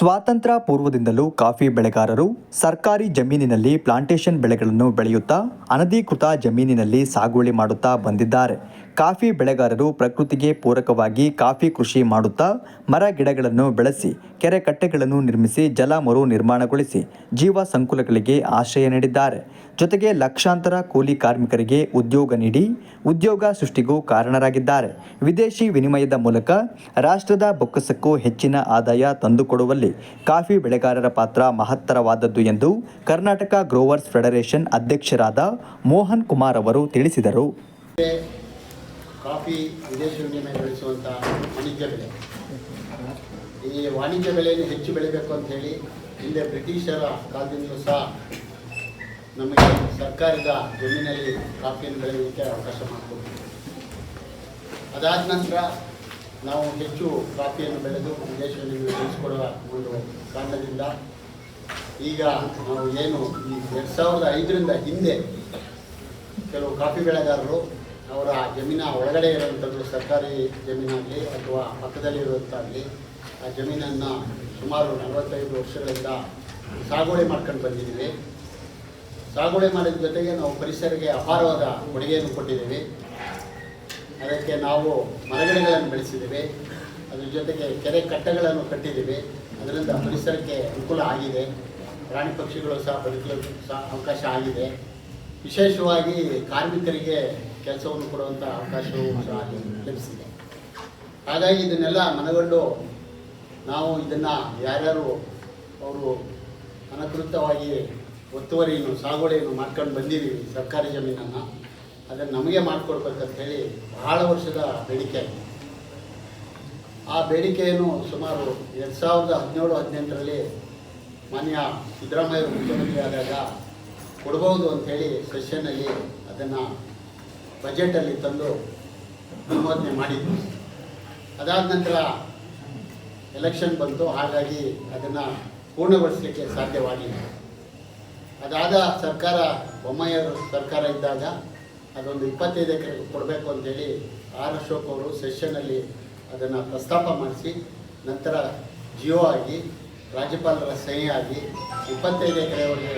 ಸ್ವಾತಂತ್ರ್ಯ ಪೂರ್ವದಿಂದಲೂ ಕಾಫಿ ಬೆಳೆಗಾರರು ಸರ್ಕಾರಿ ಜಮೀನಿನಲ್ಲಿ ಪ್ಲಾಂಟೇಶನ್ ಬೆಳೆಗಳನ್ನು ಬೆಳೆಯುತ್ತಾ ಅನಧಿಕೃತ ಜಮೀನಿನಲ್ಲಿ ಸಾಗುವಳಿ ಮಾಡುತ್ತಾ ಬಂದಿದ್ದಾರೆ. ಕಾಫಿ ಬೆಳೆಗಾರರು ಪ್ರಕೃತಿಗೆ ಪೂರಕವಾಗಿ ಕಾಫಿ ಕೃಷಿ ಮಾಡುತ್ತಾ ಮರ ಗಿಡಗಳನ್ನು ಬೆಳೆಸಿ, ಕೆರೆ ಕಟ್ಟೆಗಳನ್ನು ನಿರ್ಮಿಸಿ, ಜಲ ಮರು ನಿರ್ಮಾಣಗೊಳಿಸಿ ಜೀವ ಸಂಕುಲಗಳಿಗೆ ಆಶ್ರಯ ನೀಡಿದ್ದಾರೆ. ಜೊತೆಗೆ ಲಕ್ಷಾಂತರ ಕೂಲಿ ಕಾರ್ಮಿಕರಿಗೆ ಉದ್ಯೋಗ ನೀಡಿ ಉದ್ಯೋಗ ಸೃಷ್ಟಿಗೂ ಕಾರಣರಾಗಿದ್ದಾರೆ. ವಿದೇಶಿ ವಿನಿಮಯದ ಮೂಲಕ ರಾಷ್ಟ್ರದ ಬೊಕ್ಕಸಕ್ಕೂ ಹೆಚ್ಚಿನ ಆದಾಯ ತಂದುಕೊಡುವಲ್ಲಿ ಕಾಫಿ ಬೆಳೆಗಾರರ ಪಾತ್ರ ಮಹತ್ತರವಾದದ್ದು ಎಂದು ಕರ್ನಾಟಕ ಗ್ರೋವರ್ಸ್ ಫೆಡರೇಷನ್ ಅಧ್ಯಕ್ಷರಾದ ಮೋಹನ್ ಕುಮಾರ್ ಅವರು ತಿಳಿಸಿದರು. ಕಾಫಿ ವಿದೇಶಿ ವಿನಿಮಯ ಬೆಳೆಸುವಂಥ ವಾಣಿಜ್ಯ ಬೆಳೆ. ಈ ವಾಣಿಜ್ಯ ಬೆಳೆಯನ್ನು ಹೆಚ್ಚು ಬೆಳಿಬೇಕು ಅಂತ ಹೇಳಿ ಹಿಂದೆ ಬ್ರಿಟಿಷರ ಕಾಲದಿಂದಲೂ ಸಹ ನಮಗೆ ಸರ್ಕಾರದ ಜಮೀನಲ್ಲಿ ಕಾಫಿಯನ್ನು ಬೆಳೆಯೋದಕ್ಕೆ ಅವಕಾಶ ಮಾಡಿಕೊಡ್ತೀವಿ ಅದಾದ ನಂತರ ನಾವು ಹೆಚ್ಚು ಕಾಫಿಯನ್ನು ಬೆಳೆದು ವಿದೇಶ ವಿನಿಮಯ ಬೆಳೆಸಿಕೊಡುವ ಒಂದು ಕಾರಣದಿಂದ ಈಗ ನಾವು ಏನು ಈ ಎರಡು ಸಾವಿರದ ಐದರಿಂದ ಹಿಂದೆ ಕೆಲವು ಕಾಫಿ ಬೆಳೆಗಾರರು ಅವರ ಜಮೀನ ಒಳಗಡೆ ಇರುವಂಥದ್ದು ಸರ್ಕಾರಿ ಜಮೀನಾಗಲಿ ಅಥವಾ ಪಕ್ಕದಲ್ಲಿ ಇರುವಂತಾಗಲಿ, ಆ ಜಮೀನನ್ನು ಸುಮಾರು ನಲವತ್ತೈದು ವರ್ಷಗಳಿಂದ ಸಾಗುವಳಿ ಮಾಡ್ಕೊಂಡು ಬಂದಿದ್ದೀವಿ. ಸಾಗುವಳಿ ಮಾಡಿದ ಜೊತೆಗೆ ನಾವು ಪರಿಸರಕ್ಕೆ ಅಪಾರವಾದ ಕೊಡುಗೆಯನ್ನು ಕೊಟ್ಟಿದ್ದೀವಿ. ಅದಕ್ಕೆ ನಾವು ಮರಗಿಡಗಳನ್ನು ಬೆಳೆಸಿದ್ದೀವಿ. ಅದ್ರ ಜೊತೆಗೆ ಕೆರೆ ಕಟ್ಟೆಗಳನ್ನು ಕಟ್ಟಿದ್ದೀವಿ. ಅದರಿಂದ ಪರಿಸರಕ್ಕೆ ಅನುಕೂಲ ಆಗಿದೆ. ಪ್ರಾಣಿ ಪಕ್ಷಿಗಳು ಸಹ ಬದುಕಲು ಸಹ ಅವಕಾಶ ಆಗಿದೆ. ವಿಶೇಷವಾಗಿ ಕಾರ್ಮಿಕರಿಗೆ ಕೆಲಸವನ್ನು ಕೊಡುವಂಥ ಅವಕಾಶವೂ ಸಹ ಲಭಿಸಿದೆ. ಹಾಗಾಗಿ ಇದನ್ನೆಲ್ಲ ಮನಗಂಡು ನಾವು ಇದನ್ನು ಯಾರ್ಯಾರು ಅವರು ಅನಕೃತವಾಗಿ ಒತ್ತುವರಿಯನ್ನು, ಸಾಗುವಳಿಯನ್ನು ಮಾಡ್ಕೊಂಡು ಬಂದಿದ್ದೀವಿ ಸರ್ಕಾರಿ ಜಮೀನನ್ನು, ಅದನ್ನು ನಮಗೆ ಮಾಡಿಕೊಡ್ಬೇಕಂತ ಹೇಳಿ ಬಹಳ ವರ್ಷದ ಬೇಡಿಕೆ ಆಗಿದೆ. ಆ ಬೇಡಿಕೆಯನ್ನು ಸುಮಾರು ಎರಡು ಸಾವಿರದ ಹದಿನೇಳು, ಹದಿನೆಂಟರಲ್ಲಿ ಮಾನ್ಯ ಸಿದ್ದರಾಮಯ್ಯ ಮುಖ್ಯಮಂತ್ರಿ ಆದಾಗ ಕೊಡ್ಬೋದು ಅಂಥೇಳಿ ಸೆಷನ್ನಲ್ಲಿ ಅದನ್ನು ಬಜೆಟಲ್ಲಿ ತಂದು ಅನುಮೋದನೆ ಮಾಡಿದ್ವಿ. ಅದಾದ ನಂತರ ಎಲೆಕ್ಷನ್ ಬಂತು, ಹಾಗಾಗಿ ಅದನ್ನು ಪೂರ್ಣಗೊಳಿಸಲಿಕ್ಕೆ ಸಾಧ್ಯವಾಗಿಲ್ಲ ಅದಾದ ಸರ್ಕಾರ, ಬೊಮ್ಮಯ್ಯವರು ಸರ್ಕಾರ ಇದ್ದಾಗ ಅದೊಂದು ಇಪ್ಪತ್ತೈದು ಎಕರೆ ಕೊಡಬೇಕು ಅಂತೇಳಿ ಆರ್ ಅಶೋಕ್ ಅವರು ಸೆಷನಲ್ಲಿ ಅದನ್ನು ಪ್ರಸ್ತಾಪ ಮಾಡಿಸಿ, ನಂತರ ಜಿಯೋ ಆಗಿ, ರಾಜ್ಯಪಾಲರ ಸಹಿ ಆಗಿ ಇಪ್ಪತ್ತೈದು ಎಕರೆವರೆಗೆ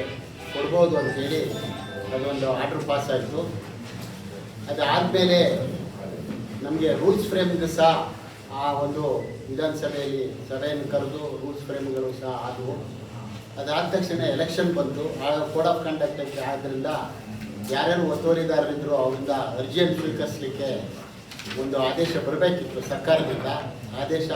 ಕೊಡ್ಬೋದು ಅಂತೇಳಿ ಅದೊಂದು ಆರ್ಡ್ರ್ ಪಾಸ್ ಆಯಿತು ಅದಾದಮೇಲೆ ನಮಗೆ ರೂಲ್ಸ್ ಫ್ರೇಮ್ಗೆ ಸಹ ಆ ಒಂದು ವಿಧಾನಸಭೆಯಲ್ಲಿ ಸಭೆಯನ್ನು ಕರೆದು ರೂಲ್ಸ್ ಫ್ರೇಮ್ಗಳು ಸಹ ಆದವು. ಅದಾದ ತಕ್ಷಣ ಎಲೆಕ್ಷನ್ ಬಂತು. ಆಗ ಕೋಡ್ ಆಫ್ ಕಂಡಕ್ಟ್ ಆದ್ದರಿಂದ ಯಾರ್ಯಾರು ಒತ್ತುವರಿದಾರರಿದ್ದರೂ ಅವರಿಂದ ಅರ್ಜಿಯನ್ನು ಸ್ವೀಕರಿಸಲಿಕ್ಕೆ ಒಂದು ಆದೇಶ ಬರಬೇಕಿತ್ತು ಸರ್ಕಾರದಿಂದ. ಆದೇಶ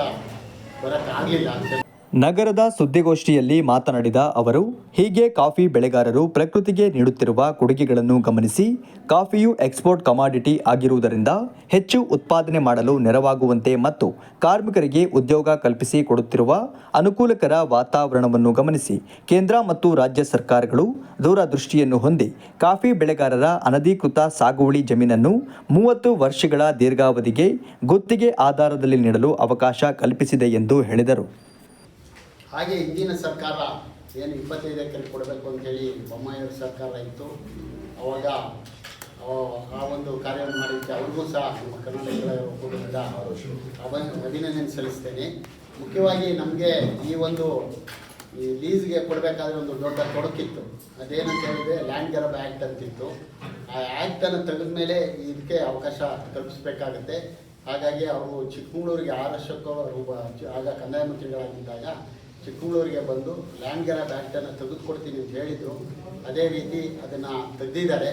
ಬರೋಕ್ಕಾಗಲಿಲ್ಲ ಅಂತ ನಗರದ ಸುದ್ದಿಗೋಷ್ಠಿಯಲ್ಲಿ ಮಾತನಾಡಿದ ಅವರು, ಹೀಗೆ ಕಾಫಿ ಬೆಳೆಗಾರರು ಪ್ರಕೃತಿಗೆ ನೀಡುತ್ತಿರುವ ಕೊಡುಗೆಗಳನ್ನು ಗಮನಿಸಿ, ಕಾಫಿಯು ಎಕ್ಸ್ಪೋರ್ಟ್ ಕಮಾಡಿಟಿ ಆಗಿರುವುದರಿಂದ ಹೆಚ್ಚು ಉತ್ಪಾದನೆ ಮಾಡಲು ನೆರವಾಗುವಂತೆ ಮತ್ತು ಕಾರ್ಮಿಕರಿಗೆ ಉದ್ಯೋಗ ಕಲ್ಪಿಸಿ ಕೊಡುತ್ತಿರುವ ಅನುಕೂಲಕರ ವಾತಾವರಣವನ್ನು ಗಮನಿಸಿ, ಕೇಂದ್ರ ಮತ್ತು ರಾಜ್ಯ ಸರ್ಕಾರಗಳು ದೂರದೃಷ್ಟಿಯನ್ನು ಹೊಂದಿ ಕಾಫಿ ಬೆಳೆಗಾರರ ಅನಧಿಕೃತ ಸಾಗುವಳಿ ಜಮೀನನ್ನು ಮೂವತ್ತು ವರ್ಷಗಳ ದೀರ್ಘಾವಧಿಗೆ ಗುತ್ತಿಗೆ ಆಧಾರದಲ್ಲಿ ನೀಡಲು ಅವಕಾಶ ಕಲ್ಪಿಸಿದೆ ಎಂದು ಹೇಳಿದರು. ಹಾಗೆ ಹಿಂದಿನ ಸರ್ಕಾರ ಏನು ಇಪ್ಪತ್ತೈದು ಎಕರೆ ಕೊಡಬೇಕು ಅಂತೇಳಿ ಬೊಮ್ಮಾಯಿಯವ್ರ ಸರ್ಕಾರ ಇತ್ತು. ಅವಾಗ ಅವ- ಆ ಒಂದು ಕಾರ್ಯವನ್ನು ಮಾಡಿದ್ದಕ್ಕೆ ಅವ್ರಿಗೂ ಸಹ ನಮ್ಮ ಕರ್ನಾಟಕದ ಒಕ್ಕೂಟದಿಂದ ಅಭಿ ಅಭಿನಂದನೆ ಸಲ್ಲಿಸ್ತೇನೆ. ಮುಖ್ಯವಾಗಿ ನಮಗೆ ಈ ಒಂದು ಈ ಲೀಸ್ಗೆ ಕೊಡಬೇಕಾದ್ರೆ ಒಂದು ದೊಡ್ಡ ತೊಡಕಿತ್ತು. ಅದೇನಂತ ಹೇಳಿದ್ರೆ ಲ್ಯಾಂಡ್ ಗ್ಯಾರಬ್ ಆ್ಯಕ್ಟ್ ಅಂತಿತ್ತು. ಆ ಆ್ಯಕ್ಟನ್ನು ತೆಗೆದ ಮೇಲೆ ಇದಕ್ಕೆ ಅವಕಾಶ ಕಲ್ಪಿಸಬೇಕಾಗುತ್ತೆ. ಹಾಗಾಗಿ ಅವರು ಚಿಕ್ಕಮಗಳೂರಿಗೆ ಆರು ವರ್ಷಕ್ಕೂ ಅವರು ಬ- ಆಗ ಕಂದಾಯ ಮಂತ್ರಿಗಳಾಗಿದ್ದಾಗ ಚಿಕ್ಕಮಗಳೂರಿಗೆ ಬಂದು ಲ್ಯಾಂಡ್ ಗ್ಯಾರಬ್ ಆ್ಯಕ್ಟನ್ನು ತೆಗೆದುಕೊಡ್ತೀನಿ ಅಂತ ಹೇಳಿದರು. ಅದೇ ರೀತಿ ಅದನ್ನು ತೆಗೆದಿದ್ದಾರೆ.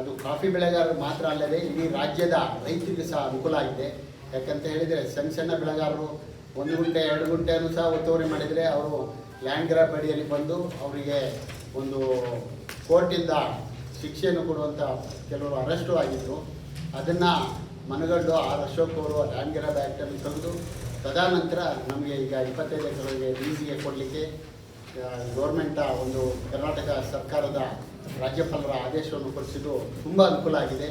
ಅದು ಕಾಫಿ ಬೆಳೆಗಾರರು ಮಾತ್ರ ಅಲ್ಲದೆ ಇಡೀ ರಾಜ್ಯದ ರೈತರಿಗೆ ಸಹ ಅನುಕೂಲ ಆಗಿದೆ. ಯಾಕಂತ ಹೇಳಿದರೆ ಸಣ್ಣ ಸಣ್ಣ ಬೆಳೆಗಾರರು ಒಂದು ಗುಂಟೆ, ಎರಡು ಗುಂಟೆಯನ್ನು ಸಹ ಒತ್ತುವರಿ ಮಾಡಿದರೆ ಅವರು ಲ್ಯಾಂಡ್ ಗ್ರಾಪ್ ಬಂದು ಅವರಿಗೆ ಒಂದು ಕೋರ್ಟಿಂದ ಶಿಕ್ಷೆಯನ್ನು ಕೊಡುವಂಥ ಕೆಲವರು ಅರೆಸ್ಟು ಆಗಿದ್ದರು ಅದನ್ನು ಮನಗಂಡು ಆರ್ ಅಶೋಕ್ ಅವರು ಲ್ಯಾಂಡ್ ಗ್ರಾಬ್ ಆ್ಯಕ್ಟನ್ನು ತದನಂತರ ನಮಗೆ ಈಗ ಇಪ್ಪತ್ತೈದು ಎಕರೆಗೆ ಲೀಸಿಗೆ ಕೊಡಲಿಕ್ಕೆ ಗೌರ್ಮೆಂಟ ಒಂದು ಕರ್ನಾಟಕ ಸರ್ಕಾರದ ರಾಜ್ಯಪಾಲರ ಆದೇಶವನ್ನು ಕೊಡಿಸಿದ್ದು ತುಂಬ ಅನುಕೂಲ ಆಗಿದೆ.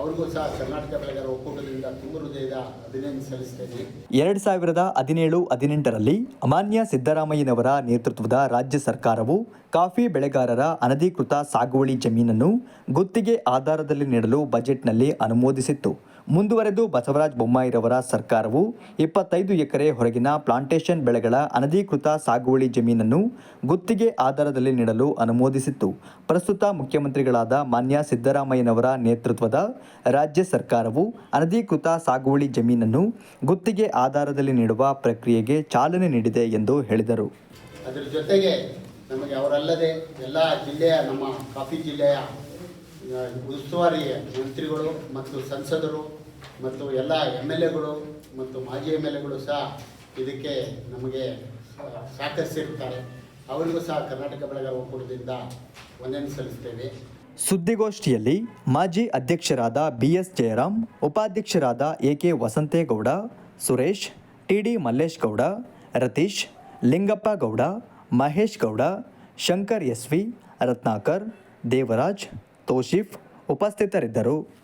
ಅವ್ರಿಗೂ ಸಹ ಕರ್ನಾಟಕ ಬೆಳೆಗಾರ ಒಕ್ಕೂಟದಿಂದ ತುಂಬ ಹೃದಯದ ಅಭಿನಂದನೆ ಸಲ್ಲಿಸ್ತೇನೆ ಎರಡು ಸಾವಿರದ ಹದಿನೇಳು, ಹದಿನೆಂಟರಲ್ಲಿ ಅಮಾನ್ಯ ಸಿದ್ದರಾಮಯ್ಯನವರ ನೇತೃತ್ವದ ರಾಜ್ಯ ಸರ್ಕಾರವು ಕಾಫಿ ಬೆಳೆಗಾರರ ಅನಧಿಕೃತ ಸಾಗುವಳಿ ಜಮೀನನ್ನು ಗುತ್ತಿಗೆ ಆಧಾರದಲ್ಲಿ ನೀಡಲು ಬಜೆಟ್ನಲ್ಲಿ ಅನುಮೋದಿಸಿತ್ತು. ಮುಂದುವರೆದು ಬಸವರಾಜ ಬೊಮ್ಮಾಯಿರವರ ಸರ್ಕಾರವು ಇಪ್ಪತ್ತೈದು ಎಕರೆ ಹೊರಗಿನ ಪ್ಲಾಂಟೇಷನ್ ಬೆಳೆಗಳ ಅನಧಿಕೃತ ಸಾಗುವಳಿ ಜಮೀನನ್ನು ಗುತ್ತಿಗೆ ಆಧಾರದಲ್ಲಿ ನೀಡಲು ಅನುಮೋದಿಸಿತ್ತು. ಪ್ರಸ್ತುತ ಮುಖ್ಯಮಂತ್ರಿಗಳಾದ ಮಾನ್ಯ ಸಿದ್ದರಾಮಯ್ಯನವರ ನೇತೃತ್ವದ ರಾಜ್ಯ ಸರ್ಕಾರವು ಅನಧಿಕೃತ ಸಾಗುವಳಿ ಜಮೀನನ್ನು ಗುತ್ತಿಗೆ ಆಧಾರದಲ್ಲಿ ನೀಡುವ ಪ್ರಕ್ರಿಯೆಗೆ ಚಾಲನೆ ನೀಡಿದೆ ಎಂದು ಹೇಳಿದರು. ಅದರ ಜೊತೆಗೆ ನಮಗೆ ಅವರಲ್ಲದೆ ಎಲ್ಲ ಜಿಲ್ಲೆಯ ನಮ್ಮ ಕಾಫಿ ಜಿಲ್ಲೆಯ ಉಸ್ತುವಾರಿ ಮಂತ್ರಿಗಳು ಮತ್ತು ಸಂಸದರು ಮತ್ತು ಎಲ್ಲ ಎಂ ಎಲ್ ಎಗಳು ಮತ್ತು ಮಾಜಿ ಎಂ ಎಲ್ ಎಗಳು ಸಹ ಇದಕ್ಕೆ ನಮಗೆ ಸಹಕರಿಸಿರುತ್ತಾರೆ. ಅವರಿಗೂ ಸಹ ಕರ್ನಾಟಕ ಬೆಳೆಗಾರ ಒಕ್ಕೂಟದಿಂದ ವಂದನೆ ಸಲ್ಲಿಸ್ತೇವೆ. ಸುದ್ದಿಗೋಷ್ಠಿಯಲ್ಲಿ ಮಾಜಿ ಅಧ್ಯಕ್ಷರಾದ ಬಿ ಎಸ್ ಜಯರಾಮ್, ಉಪಾಧ್ಯಕ್ಷರಾದ A K Vasantegowda, Suresh TD Mallesh Gowda Ratheesh, Lingappa Gowda Mahesh Gowda Shankar SV, Ratnakar, Devaraj Toshif ಉಪಸ್ಥಿತರಿದ್ದರು.